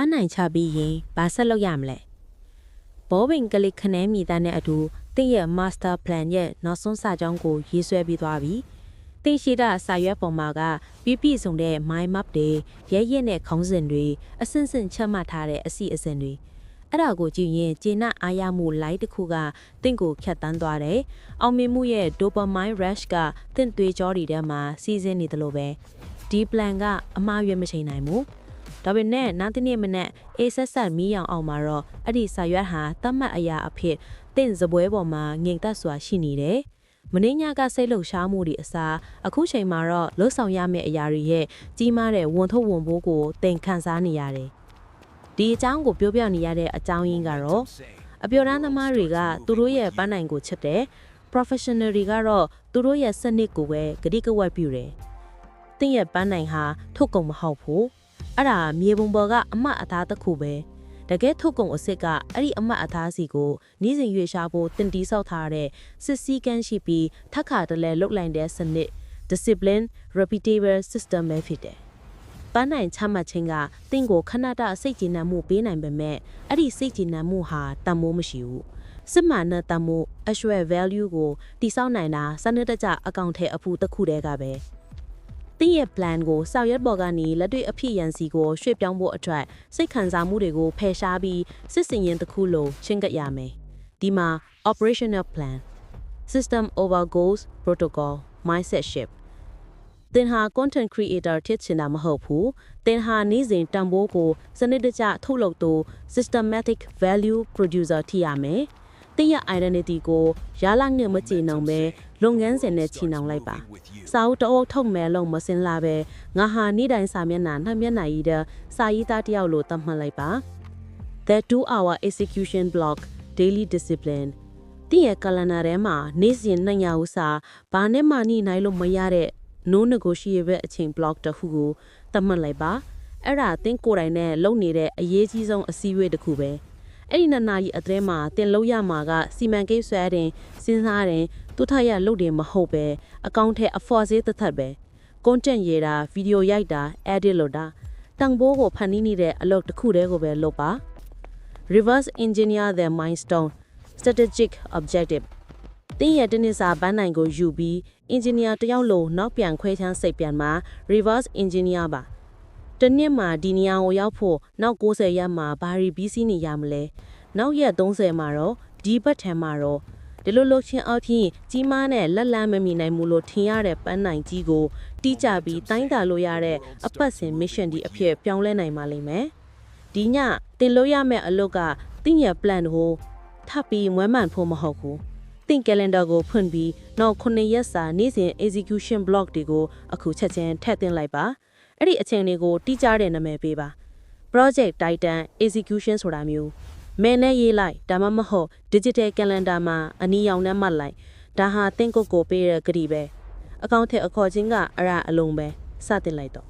ပန်းနိုင်ချပြီးရင်ဘာဆက်လုပ်ရမလဲဘောဘင်ကလစ်ခနဲမိသားနဲ့အတူတင့်ရဲ့ master plan ရဲ့နောက်ဆုံးစာကြောင်းကိုရေးဆွဲပြီးသွားပြီတင့်ရှိတာစာရွက်ပေါ်မှာကပြည့်ပြည့်စုံတဲ့ mind map တွေရဲရဲနဲ့ခေါင်းစဉ်တွေအစင်စင်ချက်မှတ်ထားတဲ့အစီအစဉ်တွေအဲ့ဒါကိုကြည့်ရင်ကျေနပ်အားရမှု light တစ်ခုကတင့်ကိုဖြတ်တန်းသွားတယ်။အောင်မြင်မှုရဲ့ dopamine rush ကတင့်သွေးကြောတွေထဲမှာစီးဆင်းနေတယ်လို့ပဲဒီ plan ကအမှားရွေးမချိန်နိုင်ဘူး။ ဒါပေမဲ့နောက်တစ်နေ့မနက်အေးဆက်ဆက်မီးရောင်အောင်မှာတော့အဲ့ဒီစာရွက်ဟာတတ်မှတ်အရာအဖြစ်တင့်စပွဲပေါ်မှာငြိမ်သက်စွာရှိနေတယ်။မင်းညကစိတ်လှုပ်ရှားမှုတွေအစားအခုချိန်မှာတော့လှုပ်ဆောင်ရမယ့်အရာတွေရဲ့ကြီးမားတဲ့ဝန်ထုတ်ဝန်ပိုးကိုသင်ခန်းစားနေရတယ်။ဒီအကြောင်းကိုပြောပြနေရတဲ့အကြောင်းရင်းကတော့အပြော်တန်းသမားတွေကသူတို့ရဲ့ပန်းနိုင်ကိုချစ်တယ် professional တွေကတော့သူတို့ရဲ့စနစ်ကိုပဲဂတိကဝတ်ပြုတယ်။တင့်ရဲ့ပန်းနိုင်ဟာထုတ်ကုန်မဟုတ်ဘူး။ အဲ့ဒါမြေပုံပေါ်ကအမတ်အသားတစ်ခုပဲ။တကယ်ထုတ်ကုန်အစ်စ်ကအဲ့ဒီအမတ်အသားစီကိုနီးစဉ်ရွေရှားဖို့တင်တီးဆောက်ထားတဲ့စစ်စည်းကမ်းရှိပြီးထက်ခါတလဲလုတ်လိုက်တဲ့စနစ် discipline repeatable system ပဲဖြစ်တယ်။ပန်းနိုင်ချမှတ်ခြင်းကတင့်ကိုခဏတစိတ်ကြည်နံမှုပေးနိုင်ပေမဲ့အဲ့ဒီစိတ်ကြည်နံမှုဟာတန်မိုးမရှိဘူး။စစ်မှန်တဲ့တန်မိုး actual value ကိုတိစောက်နိုင်တာစနစ်တကျအကောင့်ထဲအဖူတစ်ခုတည်းကပဲ။ တင်းရဲ့ plan ကိုစောက်ရက်ပေါ်ကနေလက်တွေ့အဖြစ်ရန်စီကိုရွှေ့ပြောင်းဖို့အတွက်စိတ်ခံစားမှုတွေကိုဖယ်ရှားပြီးစစ်စင်ရင်တစ်ခုလုံးရှင်းကပ်ရမယ်။ဒီမှာ operational plan system over goals protocol mindset shift သင်ဟာ content creator ဖြစ်ချင်တာမဟုတ်ဘူးသင်ဟာနေ့စဉ်တန်ဖိုးကိုစနစ်တကျထုတ်လုပ်သူ systematic value producer ဖြစ်ရမယ် သင်ရဲ့ identity ကိုရလာနဲ့မချေနှောင်ပဲလုပ်ငန်းစဉ်နဲ့ချီနှောင်လိုက်ပါစာအုပ်တအုပ်ထုတ်မယ်လို့မစင်လာပဲငါဟာနေ့တိုင်းစာမျက်နှာနှစ်မျက်နှာကြီးတဲ့စာရေးသားတစ်ယောက်လိုသတ်မှတ်လိုက်ပါ The 2 hour execution block daily discipline တင်းရဲ့ calendar ထဲမှာနေ့စဉ်နှစ်ညဦးစာဘာနဲ့မှနှိနိုင်လို့မရတဲ့ no negotiable အချိန် block တစ်ခုကိုသတ်မှတ်လိုက်ပါအဲ့ဒါတင်းကိုယ်တိုင်နဲ့လုပ်နေတဲ့အရေးကြီးဆုံးအစည်းအဝေးတစ်ခုပဲ အဲ့ဒီနှစ်နာရီအသေးမှာတင်လို့ရမှာကစီမံကိန်းဆွဲတင်စဉ်းစားတင်သူထရလုပ်တယ်မဟုတ်ပဲအကောင့်ထဲ afford စေးတစ်ထပ်ပဲ content ရေးတာဗီဒီယိုရိုက်တာ edit လုပ်တာတန်ဖိုးကိုဖန်တီးနေတဲ့အလုပ်တစ်ခုတည်းကိုပဲလုပ်ပါ reverse engineer the milestone strategic objective တင်းရဲ့တင်းနစ်စာဘန်းနိုင်ကိုယူပြီး engineer တယောက်လိုနောက်ပြန်ခွဲချမ်းစိတ်ပြန်မှာ reverse engineer ပါ တနှစ်မှာဒီနေရာကိုရောက်ဖို့နောက်90ရက်မှာဘာရီပြီးစီးနေရမလဲနောက်ရက်30မှာတော့ဒီဘက်ထံမှာတော့ဒီလိုလုပ်ချင်းအောက်ဖြင့်ကြီးမားနဲ့လက်လန်းမမီနိုင်မှုလို့ထင်ရတဲ့ပန်းနိုင်ကြီးကိုတီးကြပြီးတိုင်းတာလို့ရတဲ့အပတ်စဉ် mission ဒီအဖြစ်ပြောင်းလဲနိုင်ပါလိမ့်မယ်ဒီညတင်လို့ရမယ့်အလုပ်ကတင်းရဲ့ plan ကိုထပ်ပြီးမွဲမှန်ဖို့မဟုတ်ဘူးတင့် calendar ကိုဖွင့်ပြီးနောက်9ရက်စာနေ့စဉ် execution block တွေကိုအခုချက်ချင်းထည့်သွင်းလိုက်ပါ အဲ့ဒီအချိန်လေးကိုတိကျတဲ့နာမည်ပေးပါ project titan execution ဆိုတာမျိုးမဲနဲ့ရေးလိုက်ဒါမှမဟုတ် digital calendar မှာအနီရောင်နဲ့မှတ်လိုက်ဒါဟာတင့်ကိုကိုပေးတဲ့ဂရီပဲအကောင့်ထဲအခေါ်ချင်းကအရာအလုံးပဲစတင်လိုက်တော့